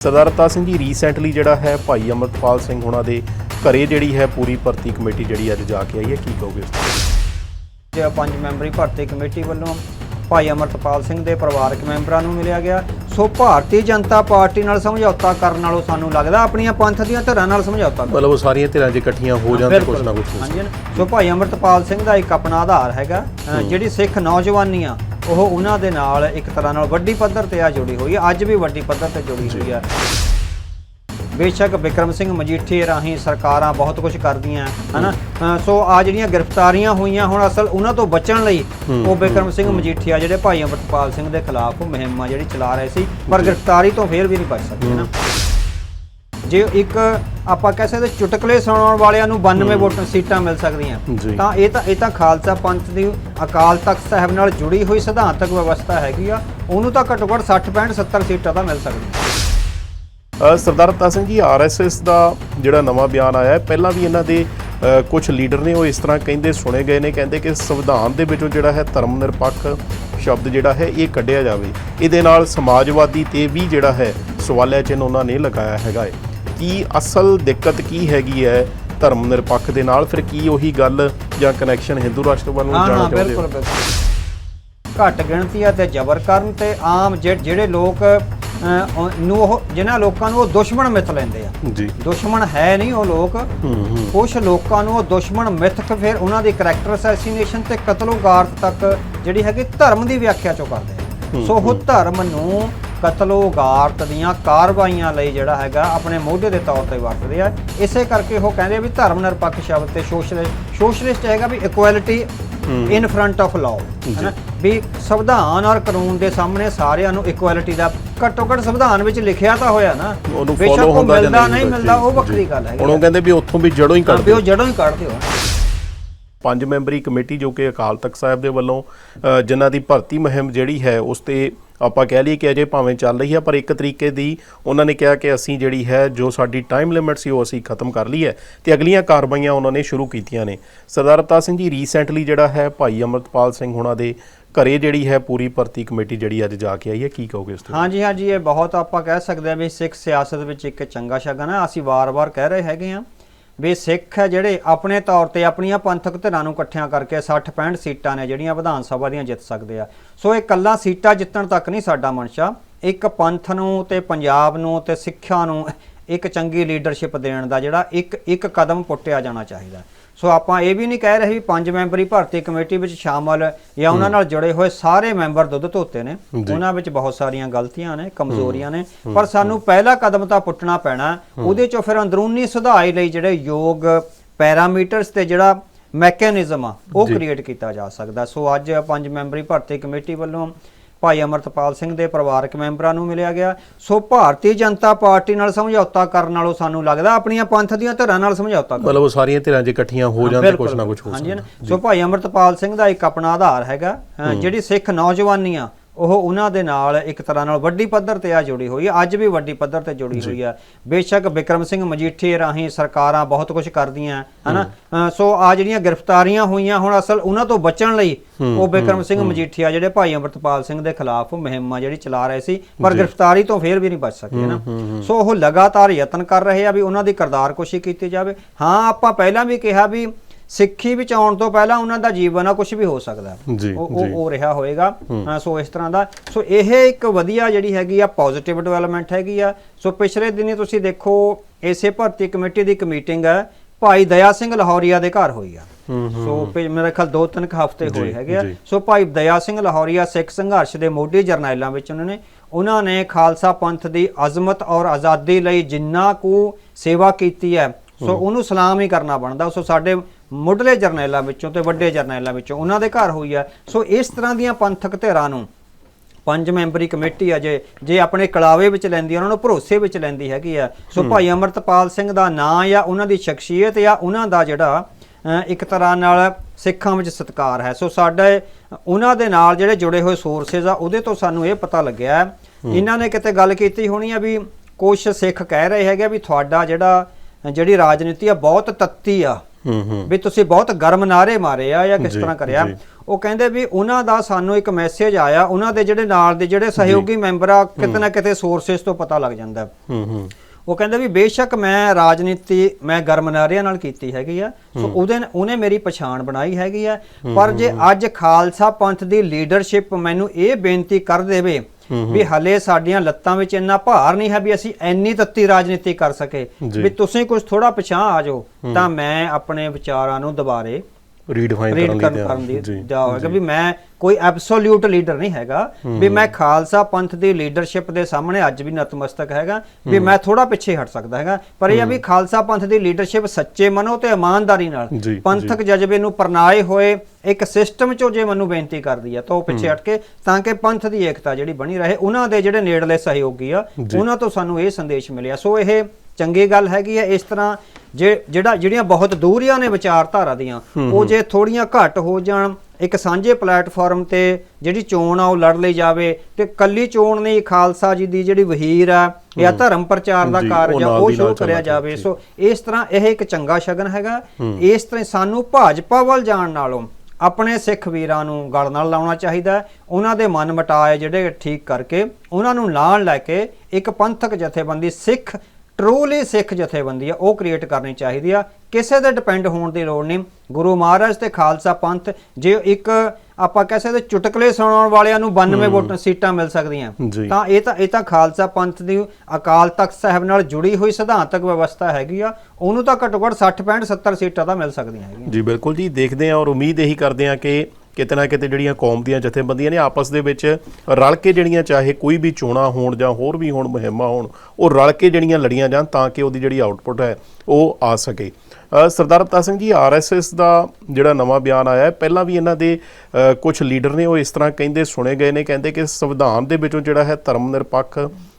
ਸਰਦਾਰ Avtar Singh ji recently ਜਿਹੜਾ ਹੈ ਭਾਈ ਅਮਰਪਾਲ ਸਿੰਘ ਹੋਣਾ ਦੇ ਘਰੇ ਜਿਹੜੀ ਹੈ ਪੂਰੀ ਭਰਤੀ ਕਮੇਟੀ ਜਿਹੜੀ ਅੱਜ ਜਾ ਕੇ ਆਈ ਹੈ ਕੀ ਕਹੋਗੇ ਇਸ ਤੇ ਜਿਹੜਾ ਪੰਜ ਮੈਂਬਰੀ ਭਰਤੀ ਕਮੇਟੀ ਵੱਲੋਂ ਭਾਈ ਅਮਰਤਪਾਲ ਸਿੰਘ ਦੇ ਪਰਿਵਾਰਕ ਮੈਂਬਰਾਂ ਨੂੰ ਮਿਲਿਆ ਗਿਆ ਸੋ ਭਾਰਤੀ ਜਨਤਾ ਪਾਰਟੀ ਨਾਲ ਸਮਝੌਤਾ ਕਰਨ ਨਾਲੋਂ ਸਾਨੂੰ ਲੱਗਦਾ ਆਪਣੀਆਂ ਪੰਥ ਦੀਆਂ ਧਿਰਾਂ ਨਾਲ ਸਮਝੌਤਾ ਕਰੋ। ਮਤਲਬ ਉਹ ਸਾਰੀਆਂ ਧਿਰਾਂ 'ਚ ਇਕੱਠੀਆਂ ਹੋ ਜਾਣ ਤੇ ਕੁਝ ਨਾ ਕੁਝ ਹੋ ਹਾਂਜੀ ਨਾ। ਸੋ ਭਾਈ ਅਮਰਤਪਾਲ ਸਿੰਘ ਦਾ ਇੱਕ ਆਪਣਾ ਆਧਾਰ ਹੈਗਾ ਅ, ਜਿਹੜੀ ਸਿੱਖ ਨੌਜਵਾਨੀ ਆ ਉਹ ਉਹਨਾਂ ਦੇ ਨਾਲ ਇੱਕ ਤਰ੍ਹਾਂ ਨਾਲ ਵੱਡੀ ਪੱਧਰ ਤੇ ਆ ਜੁੜੀ ਹੋਈ ਹੈ। ਅੱਜ ਵੀ ਵੱਡੀ ਪੱਧਰ ਤੇ ਜੁੜੀ ਹੋਈ ਹੈ। ਬੇਸ਼ੱਕ ਵਿਕਰਮ ਸਿੰਘ ਮਜੀਠੀਏ ਰਾਹੀਂ ਸਰਕਾਰਾਂ ਬਹੁਤ ਕੁਝ ਕਰਦੀਆਂ ਹਨਾ? ਸੋ ਆ ਜਿਹੜੀਆਂ ਗ੍ਰਿਫਤਾਰੀਆਂ ਹੋਈਆਂ ਹੁਣ ਅਸਲ ਉਹਨਾਂ ਤੋਂ ਬਚਣ ਲਈ ਉਹ ਵਿਕਰਮ ਸਿੰਘ ਮਜੀਠੀਆ ਜਿਹੜੇ ਭਾਈ ਅਮਰਪਾਲ ਸਿੰਘ ਦੇ ਖਿਲਾਫ ਮੁਹਿੰਮ ਆ ਜਿਹੜੀ ਚਲਾ ਰਹੇ ਸੀ ਪਰ ਗ੍ਰਿਫਤਾਰੀ ਤੋਂ ਫੇਰ ਵੀ ਨਹੀਂ ਬਚ ਸਕਦੇ ਨਾ ਜੇ ਇੱਕ ਆਪਾਂ ਕਹਿ ਸਕਦੇ ਚੁਟਕਲੇ ਸੁਣਾਉਣ ਵਾਲਿਆਂ ਨੂੰ 92 ਵੋਟਾਂ ਸੀਟਾਂ ਮਿਲ ਸਕਦੀਆਂ। ਜੀ। ਤਾਂ ਇਹ ਤਾਂ ਇਹ ਤਾਂ ਖਾਲਸਾ ਪੰਥ ਦੀ ਅਕਾਲ ਤਖਤ ਸਾਹਿਬ ਨਾਲ ਜੁੜੀ ਹੋਈ ਸਿਧਾਂਤਕ ਵਿਵਸਥਾ ਹੈਗੀ ਆ। ਉਹਨੂੰ ਤਾਂ ਘੱਟੋ ਘੱਟ 60 65 70 ਸੀਟਾਂ ਤਾਂ ਮਿਲ ਸਕਦੀਆਂ। ਅ, ਸਰਦਾਰ ਅਵਤਾਰ ਸਿੰਘ ਜੀ ਆਰਐਸਐਸ ਦਾ ਜਿਹੜਾ ਨਵਾਂ ਬਿਆਨ ਆਇਆ ਹੈ ਪਹਿਲਾਂ ਵੀ ਇਹਨਾਂ ਦੇ ਕੁਝ ਲੀਡਰ ਨੇ ਉਹ ਇਸ ਤਰ੍ਹਾਂ ਕਹਿੰਦੇ ਸੁਣੇ ਗਏ ਨੇ ਕਹਿੰਦੇ ਕਿ ਸੰਵਿਧਾਨ ਦੇ ਵਿੱਚੋਂ ਜਿਹੜਾ ਹੈ ਧਰਮ ਨਿਰਪੱਖ ਸ਼ਬਦ ਜਿਹੜਾ ਹੈ ਇਹ ਕੱਢਿਆ ਜਾਵੇ। ਇਹਦੇ ਨਾਲ ਸਮਾਜਵਾਦੀ ਤੇ ਵੀ ਜਿਹੜਾ ਹੈ ਸਵਾਲਿਆ ਚਿੰਨ੍ਹ ਉਹਨਾਂ ਨੇ ਲਗਾਇਆ ਹੈਗਾ ਹੈ। ਕੀ ਅਸਲ ਦਿੱਕਤ ਕੀ ਹੈਗੀ ਹੈ ਧਰਮ ਨਿਰਪੱਖ ਦੇ ਨਾਲ? ਫਿਰ ਕੀ ਉਹੀ ਗੱਲ ਜਾਂ ਕਨੈਕਸ਼ਨ ਹਿੰਦੂ ਰਾਸ਼ਟਰ ਵੱਲ ਨੂੰ ਹਾਂ ਜਾਣਾ ਹਾਂ ਚਾਹੁੰਦੇ ਹੋ? ਬਿਲਕੁਲ ਬਿਲਕੁਲ। ਘੱਟ ਗਿਣਤੀ ਆ ਤੇ ਜ਼ਬਰ ਕਰਨ ਤੇ ਆਮ ਜਿਹ- ਜਿਹੜੇ ਲੋਕ ਅਹ, ਉਹ- ਨੂੰ ਉਹ ਜਿਨ੍ਹਾਂ ਲੋਕਾਂ ਨੂੰ ਉਹ ਦੁਸ਼ਮਣ ਮਿੱਥ ਲੈਂਦੇ ਆ। ਜੀ। ਦੁਸ਼ਮਣ ਹੈ ਨਹੀਂ ਉਹ ਲੋਕ। ਹੂੰ ਹੂੰ। ਕੁਝ ਲੋਕਾਂ ਨੂੰ ਉਹ ਦੁਸ਼ਮਣ ਮਿੱਥ ਕੇ ਫਿਰ ਉਹਨਾਂ ਦੀ ਕਰੈਕਟਰ ਅਸੈਸੀਨੇਸ਼ਨ ਤੇ ਕਤਲੋਗਾਰਤ ਤੱਕ ਜਿਹੜੀ ਹੈਗੀ ਧਰਮ ਦੀ ਵਿਆਖਿਆ ਚੋਂ ਕਰਦੇ ਆ। ਸੋ ਉਹ ਧਰਮ ਨੂੰ ਕਤਲੋਗਾਰਤ ਦੀਆਂ ਕਾਰਵਾਈਆਂ ਲਈ ਜਿਹੜਾ ਹੈਗਾ ਆਪਣੇ ਮੋਢੇ ਦੇ ਤੌਰ ਤੇ ਵਰਤਦੇ ਆ। ਇਸੇ ਕਰਕੇ ਉਹ ਕਹਿੰਦੇ ਵੀ ਧਰਮ ਨਿਰਪੱਖ ਸ਼ਬਦ ਤੇ ਸੋਸ਼ਲਿਸਟ ਸੋਸ਼ਲਿਸਟ ਹੈਗਾ ਵੀ equality in front of law ਹੈਨਾ? ਵੀ ਸੰਵਿਧਾਨ ਔਰ ਕਾਨੂੰਨ ਦੇ ਸਾਹਮਣੇ ਸਾਰਿਆਂ ਨੂੰ ਇਕੁਐਲਿਟੀ ਦਾ ਘੱਟੋ ਘੱਟ ਸੰਵਿਧਾਨ ਵਿੱਚ ਲਿਖਿਆ ਤਾਂ ਹੋਇਆ ਨਾ। ਉਹਨੂੰ ਫੋਲੋ ਹੁੰਦਾ ਜਾਂ ਨਹੀਂ ਮਿਲਦਾ ਉਹ ਵੱਖਰੀ। ਗੱਲ ਹੈਗੀ ਹੁਣ ਉਹ ਕਹਿੰਦੇ ਵੀ ਉੱਥੋਂ ਵੀ ਜੜੋਂ ਹੀ ਹਾਂ, ਕੱਢ ਦਿਓ ਜੜੋਂ ਹੀ ਕੱਢ ਦਿਓ ਪੰਜ ਮੈਂਬਰੀ ਕਮੇਟੀ ਜੋ ਕਿ ਅਕਾਲ ਤਖਤ ਸਾਹਿਬ ਦੇ ਵੱਲੋਂ ਜਿਨ੍ਹਾਂ ਦੀ ਭਰਤੀ ਮੁਹਿੰਮ ਜਿਹੜੀ ਹੈ ਉਸ ਤੇ ਆਪਾਂ ਕਹਿ ਲਈਏ ਕਿ ਅਜੇ ਭਾਵੇਂ ਚੱਲ ਰਹੀ ਹੈ, ਪਰ ਇੱਕ ਤਰੀਕੇ ਦੀ ਉਹਨਾਂ ਨੇ ਕਿਹਾ ਕਿ ਅਸੀਂ ਜਿਹੜੀ ਹੈ, ਜੋ ਸਾਡੀ ਟਾਈਮ ਲਿਮਿਟ ਸੀ, ਉਹ ਅਸੀਂ ਖਤਮ ਕਰ ਲਈ ਹੈ ਤੇ ਅਗਲੀਆਂ ਕਾਰਵਾਈਆਂ ਉਹਨਾਂ ਨੇ ਸ਼ੁਰੂ ਕੀਤੀਆਂ ਨੇ। ਸਰਦਾਰ ਅਵਤਾਰ ਸਿੰਘ ਜੀ ਰੀਸੈਂਟਲੀ ਜਿਹੜਾ ਹੈ, ਭਾਈ ਅਮਰਤਪਾਲ ਸਿੰਘ ਹੁਣਾਂ ਦੇ ਘਰੇ ਜਿਹੜੀ ਹੈ, ਪੂਰੀ ਭਰਤੀ ਕਮੇਟੀ ਜਿਹੜੀ ਅੱਜ ਜਾ ਕੇ ਆਈ ਹੈ। ਕੀ ਕਹੋਗੇ ਇਸ ਤੇ? ਹਾਂਜੀ ਹਾਂਜੀ, ਇਹ ਬਹੁਤ ਆਪਾਂ ਕਹਿ ਸਕਦੇ ਆ ਵੀ ਸਿੱਖ ਸਿਆਸਤ ਵਿੱਚ ਇੱਕ ਚੰਗਾ ਸ਼ਗਨ ਆ ਅਸੀਂ ਵਾਰ-ਵਾਰ ਕਹਿ ਰਹੇ ਹੈਗੇ ਆ ਵੀ ਸਿੱਖ ਹੈ ਜਿਹੜੇ ਆਪਣੇ ਤੌਰ ਤੇ ਆਪਣੀਆਂ ਪੰਥਕ ਧਿਰਾਂ ਨੂੰ ਇਕੱਠਿਆਂ ਕਰਕੇ 60-65 ਸੀਟਾਂ ਨੇ ਜਿਹੜੀਆਂ ਵਿਧਾਨ ਸਭਾ ਦੀਆਂ ਜਿੱਤ ਸਕਦੇ ਆ। ਸੋ ਇਹ ਕੱਲਾ ਸੀਟਾਂ ਜਿੱਤਣ ਤੱਕ ਨਹੀਂ ਸਾਡਾ ਮਨਸ਼ਾ, ਇੱਕ ਪੰਥ ਨੂੰ ਤੇ ਪੰਜਾਬ ਨੂੰ ਤੇ ਸਿੱਖਿਆ ਨੂੰ ਇੱਕ ਚੰਗੀ ਲੀਡਰਸ਼ਿਪ ਦੇਣ ਦਾ ਜਿਹੜਾ ਇੱਕ ਇੱਕ ਕਦਮ ਪੁੱਟਿਆ ਜਾਣਾ ਚਾਹੀਦਾ ਸੋ ਆਪਾਂ ਇਹ ਵੀ ਨਹੀਂ ਕਹਿ ਰਹੇ ਵੀ ਪੰਜ ਮੈਂਬਰੀ ਭਰਤੀ ਕਮੇਟੀ ਵਿੱਚ ਸ਼ਾਮਲ ਜਾਂ ਉਹਨਾਂ ਨਾਲ ਜੁੜੇ ਹੋਏ ਸਾਰੇ ਮੈਂਬਰ ਦੁੱਧ ਧੋਤੇ ਨੇ। ਉਹਨਾਂ ਵਿੱਚ ਬਹੁਤ ਸਾਰੀਆਂ ਗਲਤੀਆਂ ਨੇ ਕਮਜ਼ੋਰੀਆਂ ਨੇ। ਪਰ ਸਾਨੂੰ ਪਹਿਲਾ ਕਦਮ ਤਾਂ ਪੁੱਟਣਾ ਪੈਣਾ। ਉਹਦੇ ਚੋਂ ਫਿਰ ਅੰਦਰੂਨੀ ਸੁਧਾਰ ਲਈ ਜਿਹੜੇ ਯੋਗ ਪੈਰਾਮੀਟਰਸ ਤੇ ਜਿਹੜਾ ਮੈਕੈਨਿਜ਼ਮ ਆ ਉਹ। ਕ੍ਰੀਏਟ ਕੀਤਾ ਜਾ ਸਕਦਾ। ਸੋ ਅੱਜ ਪੰਜ ਮੈਂਬਰੀ ਭਰਤੀ ਕਮੇਟੀ ਵੱਲੋਂ ਭਾਈ ਅਮਰਤਪਾਲ ਸਿੰਘ ਦੇ ਪਰਿਵਾਰਕ ਮੈਂਬਰਾਂ ਨੂੰ ਮਿਲਿਆ ਗਿਆ। ਸੋ ਭਾਰਤੀ ਜਨਤਾ ਪਾਰਟੀ ਨਾਲ ਸਮਝੌਤਾ ਕਰਨ ਨਾਲੋਂ ਸਾਨੂੰ ਲੱਗਦਾ ਆਪਣੀਆਂ ਪੰਥ ਦੀਆਂ ਧਿਰਾਂ ਨਾਲ ਸਮਝੌਤਾ ਕਰੋ। ਮਤਲਬ ਉਹ ਸਾਰੀਆਂ ਧਿਰਾਂ 'ਚ ਇਕੱਠੀਆਂ ਹੋ ਜਾਣ ਤੇ ਕੁਝ ਨਾ ਕੁਝ ਹੋ। ਸਕਦਾ। ਸੋ ਭਾਈ ਅਮਰਤਪਾਲ ਸਿੰਘ ਦਾ ਇੱਕ ਆਪਣਾ ਆਧਾਰ ਹੈਗਾ। ਜਿਹੜੀ ਸਿੱਖ ਨੌਜਵਾਨੀ ਆ ਉਹ ਉਹਨਾਂ ਦੇ ਨਾਲ ਇੱਕ ਤਰ੍ਹਾਂ ਨਾਲ ਵੱਡੀ ਪੱਧਰ ਤੇ ਆ ਜੁੜੀ ਹੋਈ ਹੈ। ਅੱਜ ਵੀ ਵੱਡੀ ਪੱਧਰ ਤੇ ਜੁੜੀ ਹੋਈ ਹੈ। ਬੇਸ਼ੱਕ ਵਿਕਰਮ ਸਿੰਘ ਮਜੀਠੀਏ ਰਾਹੀਂ ਸਰਕਾਰਾਂ ਬਹੁਤ ਕੁਝ ਕਰਦੀਆਂ ਹਨਾ? ਸੋ ਆ ਜਿਹੜੀਆਂ ਗ੍ਰਿਫਤਾਰੀਆਂ ਹੋਈਆਂ ਹੁਣ ਅਸਲ ਉਹਨਾਂ ਤੋਂ ਬਚਣ ਲਈ ਉਹ ਵਿਕਰਮ ਸਿੰਘ ਮਜੀਠੀਆ ਜਿਹੜੇ ਭਾਈ ਅਮਰਤਪਾਲ ਸਿੰਘ ਦੇ ਖਿਲਾਫ ਮੁਹਿੰਮ ਆ ਜਿਹੜੀ ਚਲਾ ਰਹੇ ਸੀ ਪਰ ਗ੍ਰਿਫਤਾਰੀ ਤੋਂ ਫੇਰ ਵੀ ਨਹੀਂ ਬਚ ਸਕੇ ਨਾ ਸੋ ਉਹ ਲਗਾਤਾਰ ਯਤਨ ਕਰ ਰਹੇ ਆ ਵੀ ਉਹਨਾਂ ਦੀ ਕਰਤਾਰਕੁਸ਼ੀ ਕੀਤੀ ਜਾਵੇ। ਹਾਂ ਆਪਾਂ ਪਹਿਲਾਂ ਵੀ ਕਿਹਾ ਵੀ ਸਿੱਖੀ ਵਿੱਚ ਆਉਣ ਤੋਂ ਪਹਿਲਾਂ ਉਹਨਾਂ ਦਾ ਜੀਵਨ ਆ ਕੁਝ ਵੀ ਹੋ ਸਕਦਾ। ਉਹ ਉਹ ਰਿਹਾ ਹੋਏਗਾ। ਸੋ ਇਸ ਤਰ੍ਹਾਂ ਦਾ। ਸੋ ਇਹ ਇੱਕ ਵਧੀਆ ਜਿਹੜੀ ਹੈਗੀ ਆ ਪੋਜ਼ਿਟਿਵ ਡਿਵੈਲਪਮੈਂਟ ਹੈਗੀ ਆ। ਸੋ ਪਿਛਲੇ ਦਿਨੀ ਤੁਸੀਂ ਦੇਖੋ ਇਸੇ ਭਰਤੀ ਕਮੇਟੀ ਦੀ ਇੱਕ ਮੀਟਿੰਗ ਹੈ ਭਾਈ ਦਇਆ ਸਿੰਘ ਲਾਹੌਰੀਆ ਦੇ ਘਰ ਹੋਈ ਆ। ਸੋ ਮੇਰੇ ਖਿਆਲ ਦੋ ਤਿੰਨ ਹਫ਼ਤੇ ਹੋਏ ਹੈਗੇ ਆ। ਸੋ ਭਾਈ ਦਇਆ ਸਿੰਘ ਲਾਹੌਰੀਆ ਸਿੱਖ ਸੰਘਰਸ਼ ਦੇ ਮੋਢੀ ਜਰਨੈਲਾਂ ਵਿੱਚ ਉਹਨਾਂ ਨੇ ਉਹਨਾਂ ਨੇ ਖਾਲਸਾ ਪੰਥ ਦੀ ਅਜ਼ਮਤ ਔਰ ਆਜ਼ਾਦੀ ਲਈ ਜਿੰਨਾ ਕੁ ਸੇਵਾ ਕੀਤੀ ਹੈ ਸੋ ਉਹਨੂੰ ਸਲਾਮ ਹੀ ਕਰਨਾ ਬਣਦਾ। ਸੋ ਸਾਡੇ ਮੁੱਢਲੇ ਜਰਨੈਲਾਂ ਵਿੱਚੋਂ ਤੇ ਵੱਡੇ ਜਰਨੈਲਾਂ ਵਿੱਚੋਂ ਉਹਨਾਂ ਦੇ ਘਰ ਹੋਈ ਹੈ। ਸੋ ਇਸ ਤਰ੍ਹਾਂ ਦੀਆਂ ਪੰਥਕ ਧਿਰਾਂ ਨੂੰ ਪੰਜ ਮੈਂਬਰੀ ਕਮੇਟੀ ਆ ਜੇ ਜੇ ਆਪਣੇ ਕਲਾਵੇ ਵਿੱਚ ਲੈਂਦੀ ਆ, ਉਹਨਾਂ ਨੂੰ ਭਰੋਸੇ ਵਿੱਚ ਲੈਂਦੀ ਹੈਗੀ ਆ। ਸੋ ਭਾਈ ਅਮਰਤਪਾਲ ਸਿੰਘ ਦਾ ਨਾਂ ਜਾਂ ਉਹਨਾਂ ਦੀ ਸ਼ਖਸੀਅਤ ਜਾਂ ਉਹਨਾਂ ਦਾ ਜਿਹੜਾ ਇੱਕ ਤਰ੍ਹਾਂ ਨਾਲ ਸਿੱਖਾਂ ਵਿੱਚ ਸਤਿਕਾਰ ਹੈ। ਸੋ ਸਾਡੇ ਉਹਨਾਂ ਦੇ ਨਾਲ ਜਿਹੜੇ ਜੁੜੇ ਹੋਏ ਸੋਰਸਸ ਆ ਉਹਦੇ ਤੋਂ ਸਾਨੂੰ ਇਹ ਪਤਾ ਲੱਗਿਆ। ਇਹਨਾਂ ਨੇ ਕਿਤੇ ਗੱਲ ਕੀਤੀ ਹੋਣੀ ਆ ਵੀ ਕੁਝ ਸਿੱਖ ਕਹਿ ਰਹੇ ਹੈਗੇ ਵੀ ਤੁਹਾਡਾ ਜਿਹੜਾ ਜਿਹੜੀ ਰਾਜਨੀਤੀ ਆ ਬਹੁਤ ਤੱਤੀ ਆ। ਹੂੰ ਹੂੰ। ਵੀ ਤੁਸੀਂ ਬਹੁਤ ਗਰਮ ਨਾਰੇ ਮਾਰੇ ਆ ਜਾਂ ਕਿਸ ਤਰ੍ਹਾਂ ਕਰਿਆ। ਉਹ ਕਹਿੰਦੇ ਵੀ ਉਹਨਾਂ ਦਾ ਸਾਨੂੰ ਇੱਕ ਮੈਸੇਜ ਆਇਆ ਉਹਨਾਂ ਦੇ ਜਿਹੜੇ ਨਾਲ ਦੇ ਜਿਹੜੇ ਸਹਿਯੋਗੀ ਮੈਂਬਰ ਆ ਕਿਤੇ ਨਾ ਕਿਤੇ ਸੋਰਸਸ ਤੋਂ ਪਤਾ ਲੱਗ ਜਾਂਦਾ। ਹੂੰ ਹੂੰ। ਉਹ ਕਹਿੰਦੇ ਵੀ ਬੇਸ਼ੱਕ ਮੈਂ ਰਾਜਨੀਤੀ ਮੈਂ ਗਰਮ ਨਾਰਿਆਂ ਨਾਲ ਕੀਤੀ ਹੈਗੀ ਆ। ਸੋ ਉਹਦੇ ਉਹਨੇ ਮੇਰੀ ਪਛਾਣ ਬਣਾਈ ਹੈਗੀ ਆ। ਪਰ ਜੇ ਅੱਜ ਖਾਲਸਾ ਪੰਥ ਦੀ ਲੀਡਰਸ਼ਿਪ ਮੈਨੂੰ ਇਹ ਬੇਨਤੀ ਕਰ ਦੇਵੇ ਵੀ ਹਲੇ ਸਾਡੀਆਂ ਲੱਤਾਂ ਵਿੱਚ ਇੰਨਾ ਭਾਰ ਨਹੀਂ ਹੈ ਵੀ ਅਸੀਂ ਇੰਨੀ ਤੱਤੀ ਰਾਜਨੀਤੀ ਕਰ ਸਕੇ। ਵੀ ਤੁਸੀਂ ਕੁਝ ਥੋੜਾ ਪਛਾਣ ਆ ਜਾਓ ਤਾਂ ਮੈਂ ਆਪਣੇ ਵਿਚਾਰਾਂ ਨੂੰ ਦੁਬਾਰੇ ਰੀਡਿਫਾਈਨ ਰੀਡ ਕਰਨ ਲਈ ਕਰਨ ਦੀ ਜੀ। ਦਾ ਹੋਏਗਾ ਵੀ ਮੈਂ ਕੋਈ ਐਬਸੋਲੂਟ ਲੀਡਰ ਨਹੀਂ ਹੈਗਾ ਵੀ ਮੈਂ ਖਾਲਸਾ ਪੰਥ ਦੀ ਲੀਡਰਸ਼ਿਪ ਦੇ ਸਾਹਮਣੇ ਅੱਜ ਵੀ ਨਤਮਸਤਕ ਹੈਗਾ ਵੀ ਮੈਂ ਥੋੜਾ ਪਿੱਛੇ ਹਟ ਸਕਦਾ ਹੈਗਾ। ਪਰ ਇਹ ਆ ਵੀ ਖਾਲਸਾ ਪੰਥ ਦੀ ਲੀਡਰਸ਼ਿਪ ਸੱਚੇ ਮਨੋਂ ਤੇ ਇਮਾਨਦਾਰੀ ਨਾਲ ਪੰਥਕ ਜਜ਼ਬੇ ਨੂੰ ਪਰਨਾਏ ਹੋਏ ਇੱਕ ਸਿਸਟਮ ਚੋਂ ਜੇ ਮੈਨੂੰ ਬੇਨਤੀ ਕਰਦੀ ਆ ਤਾਂ ਉਹ ਪਿੱਛੇ ਹਟ ਕੇ ਤਾਂ ਕਿ ਪੰਥ ਦੀ ਏਕਤਾ ਜਿਹੜੀ ਬਣੀ ਰਹੇ ਉਹਨਾਂ ਦੇ ਜਿਹੜੇ ਨੇੜਲੇ ਸਹਿਯੋਗੀ ਆ। ਉਹਨਾਂ ਤੋਂ ਸਾਨੂੰ ਇਹ ਸੰਦੇਸ਼ ਮਿਲਿਆ। ਸੋ ਇਹ ਚੰਗੀ ਗੱਲ ਹੈਗੀ ਹੈ ਇਸ ਤਰ੍ਹਾਂ ਜੇ ਜਿਹੜਾ ਜਿਹੜੀਆਂ ਬਹੁਤ ਦੂਰੀਆਂ ਨੇ ਵਿਚਾਰਧਾਰਾ ਦੀਆਂ ਉਹ ਜੇ ਥੋੜੀਆਂ ਘੱਟ ਹੋ ਜਾਣ ਇੱਕ ਸਾਂਝੇ ਪਲੇਟਫਾਰਮ ਤੇ ਜਿਹੜੀ ਚੋਣ ਆ ਉਹ ਲੜ ਲਈ ਜਾਵੇ ਤੇ ਕੱਲੀ ਚੋਣ ਨਹੀਂ ਖਾਲਸਾ ਜੀ ਦੀ ਜਿਹੜੀ ਵਹੀਰ ਆ ਜਾਂ ਧਰਮ ਪ੍ਰਚਾਰ ਦਾ ਕਾਰਜ ਆ ਉਹ ਸ਼ੁਰੂ ਕਰਿਆ ਜਾਵੇ। ਸੋ ਇਸ ਤਰ੍ਹਾਂ ਇਹ ਇੱਕ ਚੰਗਾ ਸ਼ਗਨ ਹੈਗਾ। ਇਸ ਤਰ੍ਹਾਂ ਸਾਨੂੰ ਭਾਜਪਾ ਵੱਲ ਜਾਣ ਨਾਲੋਂ ਆਪਣੇ ਸਿੱਖ ਵੀਰਾਂ ਨੂੰ ਗਲ ਨਾਲ ਲਾਉਣਾ ਚਾਹੀਦਾ ਹੈ। ਉਹਨਾਂ ਦੇ ਮਨ ਮਟਾਏ ਜਿਹੜੇ ਠੀਕ ਕਰਕੇ ਉਹਨਾਂ ਨੂੰ ਨਾਲ ਲੈ ਕੇ ਇੱਕ ਪੰਥਕ ਜਥੇਬੰਦੀ ਸਿੱਖ ਟਰੂਲੀ ਸਿੱਖ ਜਥੇਬੰਦੀ ਆ ਉਹ ਕ੍ਰੀਏਟ ਕਰਨੀ ਚਾਹੀਦੀ ਆ। ਕਿਸੇ ਦੇ ਡਿਪੈਂਡ ਹੋਣ ਦੀ ਲੋੜ ਨਹੀਂ। ਗੁਰੂ ਮਹਾਰਾਜ ਤੇ ਖਾਲਸਾ ਪੰਥ ਜੇ ਇੱਕ ਆਪਾਂ ਕਹਿ ਸਕਦੇ ਚੁਟਕਲੇ ਸੁਣਾਉਣ ਵਾਲਿਆਂ ਨੂੰ 92 ਵੋਟਾਂ ਸੀਟਾਂ ਮਿਲ ਸਕਦੀਆਂ। ਤਾਂ ਇਹ ਤਾਂ ਇਹ ਤਾਂ ਖਾਲਸਾ ਪੰਥ ਦੀ ਅਕਾਲ ਤਖਤ ਸਾਹਿਬ ਨਾਲ ਜੁੜੀ ਹੋਈ ਸਿਧਾਂਤਕ ਵਿਵਸਥਾ ਹੈਗੀ ਆ। ਉਹਨੂੰ ਤਾਂ ਘੱਟੋ ਘੱਟ 60 65 70 ਸੀਟਾਂ ਤਾਂ ਮਿਲ ਸਕਦੀਆਂ ਹੈਗੀਆਂ। ਜੀ ਬਿਲਕੁਲ ਜੀ। ਦੇਖਦੇ ਹਾਂ ਔਰ ਉਮੀਦ ਇਹੀ ਕਰਦੇ ਹਾਂ ਕਿ ਕਿਤੇ ਨਾ ਕਿਤੇ ਜਿਹੜੀਆਂ ਕੌਮ ਦੀਆਂ ਜਥੇਬੰਦੀਆਂ ਨੇ ਆਪਸ ਦੇ ਵਿੱਚ ਰਲ ਕੇ ਜਿਹੜੀਆਂ ਚਾਹੇ ਕੋਈ ਵੀ ਚੋਣਾਂ ਹੋਣ ਜਾਂ ਹੋਰ ਵੀ ਹੋਣ ਮੁਹਿੰਮਾਂ ਹੋਣ ਉਹ ਰਲ ਕੇ ਜਿਹੜੀਆਂ ਲੜੀਆਂ ਜਾਣ ਤਾਂ ਕਿ ਉਹਦੀ ਜਿਹੜੀ ਆਊਟਪੁੱਟ ਹੈ ਉਹ ਆ ਸਕੇ। ਅ, ਸਰਦਾਰ ਅਵਤਾਰ ਸਿੰਘ ਜੀ ਆਰਐਸਐਸ ਦਾ ਜਿਹੜਾ ਨਵਾਂ ਬਿਆਨ ਆਇਆ ਹੈ ਪਹਿਲਾਂ ਵੀ ਇਹਨਾਂ ਦੇ ਕੁਝ ਲੀਡਰ ਨੇ ਉਹ ਇਸ ਤਰ੍ਹਾਂ ਕਹਿੰਦੇ ਸੁਣੇ ਗਏ ਨੇ ਕਹਿੰਦੇ ਕਿ ਸੰਵਿਧਾਨ ਦੇ ਵਿੱਚੋਂ ਜਿਹੜਾ ਹੈ ਧਰਮ ਨਿਰਪੱਖ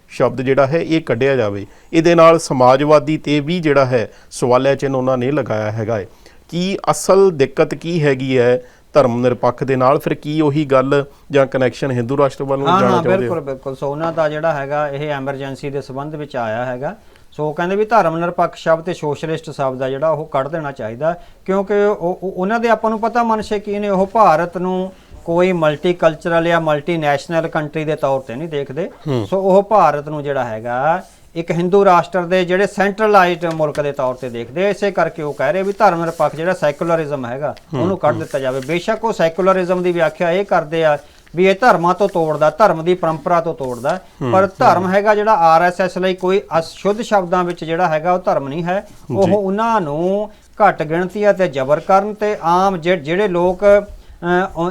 ਸ਼ਬਦ ਜਿਹੜਾ ਹੈ ਇਹ ਕੱਢਿਆ ਜਾਵੇ। ਇਹਦੇ ਨਾਲ ਸਮਾਜਵਾਦੀ ਤੇ ਵੀ ਜਿਹੜਾ ਹੈ ਸਵਾਲਿਆ ਚਿੰਨ੍ਹ ਉਹਨਾਂ ਨੇ ਲਗਾਇਆ ਹੈਗਾ ਹੈ। ਕੀ ਅਸਲ ਦਿੱਕਤ ਕੀ ਹੈਗੀ ਹੈ ਧਰਮ ਨਿਰਪੱਖ ਦੇ ਨਾਲ ਫਿਰ ਕੀ ਉਹੀ ਗੱਲ ਜਾਂ ਕਨੈਕਸ਼ਨ ਹਿੰਦੂ ਰਾਸ਼ਟਰ ਵੱਲ ਨੂੰ ਜਾਣਾ ਚਾਹੁੰਦੇ ਬਿਲਕੁਲ ਹੋ? ਬਿਲਕੁਲ। ਸੋ ਉਹਨਾਂ ਦਾ ਜਿਹੜਾ ਹੈਗਾ ਇਹ ਐਮਰਜੈਂਸੀ ਦੇ ਸੰਬੰਧ ਵਿੱਚ ਆਇਆ ਹੈਗਾ। ਸੋ ਉਹ ਕਹਿੰਦੇ ਵੀ ਧਰਮ ਨਿਰਪੱਖ ਸ਼ਬਦ ਤੇ ਸੋਸ਼ਲਿਸਟ ਸ਼ਬਦ ਆ ਜਿਹੜਾ ਉਹ ਕੱਢ ਦੇਣਾ ਚਾਹੀਦਾ ਕਿਉਂਕਿ ਉਹ ਉਹ- ਉਹਨਾਂ ਦੇ ਆਪਾਂ ਨੂੰ ਪਤਾ ਮਨਸ਼ੇ ਕੀ ਨੇ ਉਹ ਭਾਰਤ ਨੂੰ ਕੋਈ ਮਲਟੀ ਕਲਚਰਲ ਜਾਂ ਮਲਟੀ ਨੈਸ਼ਨਲ ਕੰਟਰੀ ਦੇ ਤੌਰ ਤੇ ਨਹੀਂ ਦੇਖਦੇ। ਸੋ ਉਹ ਭਾਰਤ ਨੂੰ ਜਿਹੜਾ ਹੈਗਾ ਇੱਕ ਹਿੰਦੂ ਰਾਸ਼ਟਰ ਦੇ ਜਿਹੜੇ ਸੈਂਟਰਲਾਈਜ਼ਡ ਮੁਲਕ ਦੇ ਤੌਰ ਤੇ ਦੇਖਦੇ ਆ ਇਸੇ ਕਰਕੇ ਉਹ ਕਹਿ ਰਹੇ ਵੀ ਧਰਮ ਨਿਰਪੱਖ ਜਿਹੜਾ ਸੈਕੂਲਰਿਜ਼ਮ ਹੈਗਾ ਉਹਨੂੰ ਕੱਢ ਦਿੱਤਾ ਜਾਵੇ। ਬੇਸ਼ੱਕ ਉਹ ਸੈਕੂਲਰਿਜ਼ਮ ਦੀ ਵਿਆਖਿਆ ਇਹ ਕਰਦੇ ਆ ਵੀ ਇਹ ਧਰਮਾਂ ਤੋਂ ਤੋੜਦਾ ਧਰਮ ਦੀ ਪਰੰਪਰਾ ਤੋਂ ਤੋੜਦਾ। ਪਰ ਧਰਮ ਹੈਗਾ ਜਿਹੜਾ ਆਰਐਸਐਸ ਲਈ ਕੋਈ ਅਸ਼ੁੱਧ ਸ਼ਬਦਾਂ ਵਿੱਚ ਜਿਹੜਾ ਹੈਗਾ ਉਹ ਧਰਮ ਨਹੀਂ ਹੈ। ਉਹ ਉਹਨਾਂ ਨੂੰ ਘੱਟ ਗਿਣਤੀਆਂ ਤੇ ਜ਼ਬਰ ਕਰਨ ਤੇ ਆਮ ਜਿਹ- ਜਿਹੜੇ ਲੋਕ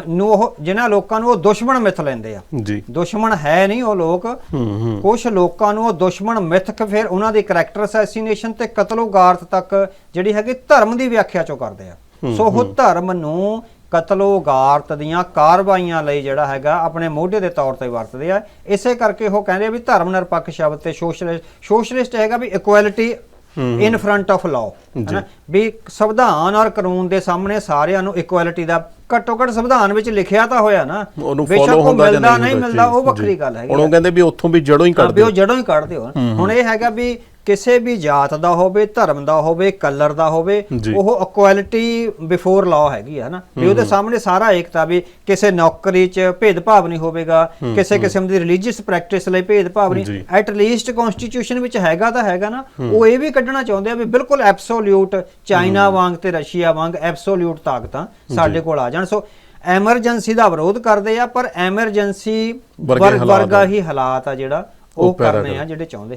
ਨੂੰ ਉਹ ਜਿਨ੍ਹਾਂ ਲੋਕਾਂ ਨੂੰ ਉਹ ਦੁਸ਼ਮਣ ਮਿਥ ਲੈਂਦੇ ਆ। ਜੀ। ਦੁਸ਼ਮਣ ਹੈ ਨਹੀਂ ਉਹ ਲੋਕ। ਹੂੰ ਹੂੰ। ਕੁਝ ਲੋਕਾਂ ਨੂੰ ਉਹ ਦੁਸ਼ਮਣ ਮਿਥ ਕੇ ਫਿਰ ਉਹਨਾਂ ਦੀ ਕਰੈਕਟਰ ਅਸੈਸੀਨੇਸ਼ਨ ਤੇ ਕਤਲੋਗਾਰਤ ਤੱਕ ਜਿਹੜੀ ਹੈਗੀ ਧਰਮ ਦੀ ਵਿਆਖਿਆ ਚੋਂ ਕਰਦੇ ਆ। ਸੋ ਉਹ ਧਰਮ ਨੂੰ ਕਤਲੋਗਾਰਤ ਦੀਆਂ ਕਾਰਵਾਈਆਂ ਲਈ ਜਿਹੜਾ ਹੈਗਾ ਆਪਣੇ ਮੋਢੇ ਦੇ ਤੌਰ ਤੇ ਵਰਤਦੇ ਆ। ਇਸੇ ਕਰਕੇ ਉਹ ਕਹਿੰਦੇ ਆ ਵੀ ਧਰਮ ਨਿਰਪੱਖ ਸ਼ਬਦ ਤੇ ਸੋਸ਼ਲਿਸਟ ਸੋਸ਼ਲਿਸਟ ਹੈਗਾ ਵੀ equality in front of law ਹੈ ਵੀ ਸੰਵਿਧਾਨ ਔਰ ਕਾਨੂੰਨ ਦੇ ਸਾਹਮਣੇ ਸਾਰਿਆਂ ਨੂੰ ਇਕੁਐਲਿਟੀ ਦਾ ਘੱਟੋ ਘੱਟ ਸੰਵਿਧਾਨ ਵਿੱਚ ਲਿਖਿਆ ਤਾਂ ਹੋਇਆ ਨਾ ਉਹਨੂੰ ਫੋਲੋ ਹੁੰਦਾ ਜਾਂ ਨਹੀਂ ਮਿਲਦਾ ਉਹ ਵੱਖਰੀ। ਗੱਲ ਹੈਗੀ ਹੁਣ ਉਹ। ਕਹਿੰਦੇ ਵੀ ਉੱਥੋਂ ਵੀ ਜੜੋਂ ਹੀ ਕੱਢ ਵੀ ਉਹ ਦਿਓ ਜੜੋਂ ਹੀ ਕੱਢ ਦਿਓ ਹੁਣ ਇਹ ਹੈਗਾ ਵੀ ਕਿਸੇ ਵੀ ਜਾਤ ਦਾ ਹੋਵੇ ਧਰਮ ਦਾ ਹੋਵੇ ਕਲਰ ਦਾ ਹੋਵੇ। ਉਹ ਇਕੁਐਲਿਟੀ ਬਿਫੋਰ ਲਾਅ ਹੈਗੀ ਹੈ ਨਾ ਵੀ ਉਹਦੇ ਸਾਹਮਣੇ ਸਾਰਾ ਏਕਤਾ ਵੀ ਕਿਸੇ ਨੌਕਰੀ 'ਚ ਭੇਦਭਾਵ ਨਹੀਂ ਹੋਵੇਗਾ ਕਿਸੇ ਕਿਸਮ ਦੀ ਰਿਲੀਜੀਅਸ ਪ੍ਰੈਕਟਿਸ ਲਈ ਭੇਦਭਾਵ। ਨਹੀਂ। ਐਟ ਲੀਸਟ ਕਨਸਟੀਟਿਊਸ਼ਨ ਵਿੱਚ ਹੈਗਾ ਤਾਂ ਹੈਗਾ ਨਾ। ਉਹ ਇਹ ਵੀ ਕੱਢਣਾ ਚਾਹੁੰਦੇ ਆ ਵੀ ਬਿਲਕੁਲ ਐਬਸੋਲਿਊਟ ਚਾਈਨਾ ਵਾਂਗ ਤੇ ਰਸ਼ੀਆ ਵਾਂਗ ਐਬਸੋਲਿਊਟ ਤਾਕਤਾਂ ਸਾਡੇ ਕੋਲ ਆ ਜਾਣ। ਸੋ ਐਮਰਜੈਂਸੀ ਦਾ ਵਿਰੋਧ ਕਰਦੇ ਆ ਪਰ ਐਮਰਜੈਂਸੀ ਵਰਗੇ ਹੀ ਹਾਲਾਤ ਆ ਜਿਹੜਾ ਉਹ ਕਰਨੇ ਆ। ਜਿਹੜੇ ਚਾਹੁੰਦੇ